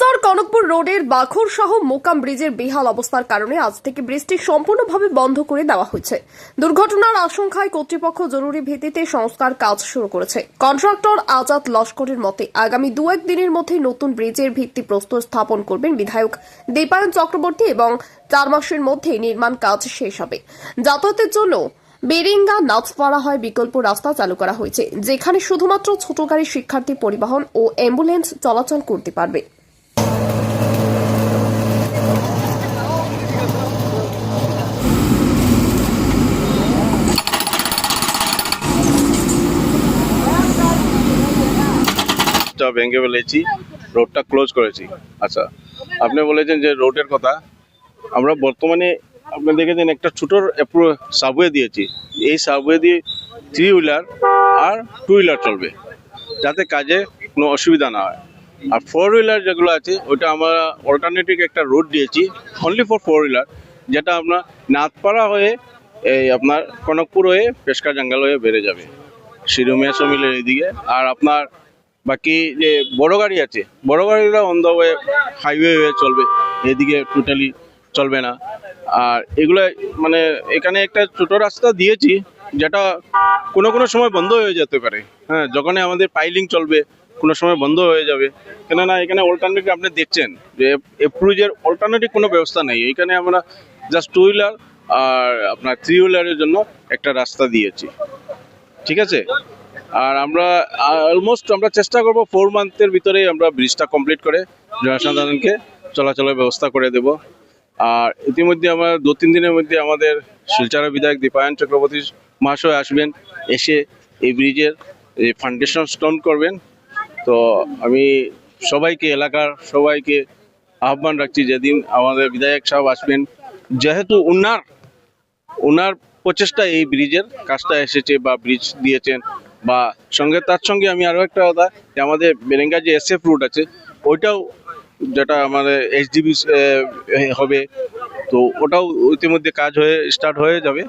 শহর কনকপুর রোডের বাখর সহ মোকাম ব্রিজের বেহাল অবস্থার কারণে আজ থেকে ব্রিজটি সম্পূর্ণভাবে বন্ধ করে দেওয়া হয়েছে। দুর্ঘটনার আশঙ্কায় কর্তৃপক্ষ জরুরি ভিত্তিতে সংস্কার কাজ শুরু করেছে। কন্ট্রাক্টর আজাদ লস্করের মতে, আগামী দু এক দিনের মধ্যে নতুন ব্রিজের ভিত্তি প্রস্তর স্থাপন করবেন বিধায়ক দীপায়ন চক্রবর্তী এবং চার মাসের মধ্যে নির্মাণ কাজ শেষ হবে। যাতায়াতের জন্য বেরিঙ্গা নাচপাড়া হয় বিকল্প রাস্তা চালু করা হয়েছে, যেখানে শুধুমাত্র ছোট গাড়ি শিক্ষার্থী পরিবহন ও অ্যাম্বুলেন্স চলাচল করতে পারবে। টা ভেঙে ফেলেছি রোডটা ক্লোজ করেছি। আচ্ছা আপনি বলেছেন যে রোডের কথা। আমরা বর্তমানে আপনি দেখেছেন একটা ছোটোর সাবওয়ে দিয়েছি। এই সাবওয়ে দিয়ে থ্রি হুইলার আর টু হুইলার চলবে, যাতে কাজে কোনো অসুবিধা না হয়। আর ফোর হুইলার যেগুলো আছে ওটা আমরা অল্টারনেটিভ একটা রোড দিয়েছি অনলি ফর ফোর হুইলার যেটা আপনার নাথপাড়া হয়ে, এই আপনার কনকপুর হয়ে পেশকা জঙ্গল হয়ে বেড়ে যাবে। শিরুমিয়া সমিলের এইদিকে আর আপনার বাকি যে বড় গাড়ি আছে, বড় গাড়িগুলো অন দ্য ওয়ে হাইওয়ে হয়ে চলবে, এদিকে টোটালি চলবে না। আর এগুলো মানে এখানে একটা ছোট রাস্তা দিয়েছি, যেটা কোনো কোনো সময় বন্ধ হয়ে যেতে পারে। হ্যাঁ যখনই আমাদের পাইলিং চলবে, কোনো সময় বন্ধ হয়ে যাবে। কেননা এখানে অল্টারনেটিভ আপনি দেখছেন যে এপ্রুজের অল্টারনেটিভ কোনো ব্যবস্থা নেই। এখানে আমরা জাস্ট টু হুইলার আর আপনার থ্রি হুইলারের জন্য একটা রাস্তা দিয়েছি। ঠিক আছে? আর আমরা অলমোস্ট আমরা চেষ্টা করব ফোর মান্থের ভিতরেই আমরা ব্রিজটা কমপ্লিট করে জনসাধারণকে চলাচলের ব্যবস্থা করে দেব। আর ইতিমধ্যে আমরা দু তিন দিনের মধ্যে আমাদের শিলচরের বিধায়ক দীপায়ন চক্রবর্তী মহাশয় আসবেন, এসে এই ব্রিজের এই ফাউন্ডেশন স্টোন করবেন। তো আমি সবাইকে, এলাকার সবাইকে আহ্বান রাখছি, যেদিন আমাদের বিধায়ক সাহেব আসবেন, যেহেতু উনার ওনার প্রচেষ্টা এই ব্রিজের কাজটা এসেছে বা ব্রিজ দিয়েছেন বা সঙ্গে তার সঙ্গে আমি আরও একটা কথা, যে আমাদের বেরেঙ্গা যে এসএফ রুট আছে, ওইটাও যেটা আমাদের এইচডিবি হবে, তো ওটাও ইতিমধ্যে কাজ হয়ে স্টার্ট হয়ে যাবে।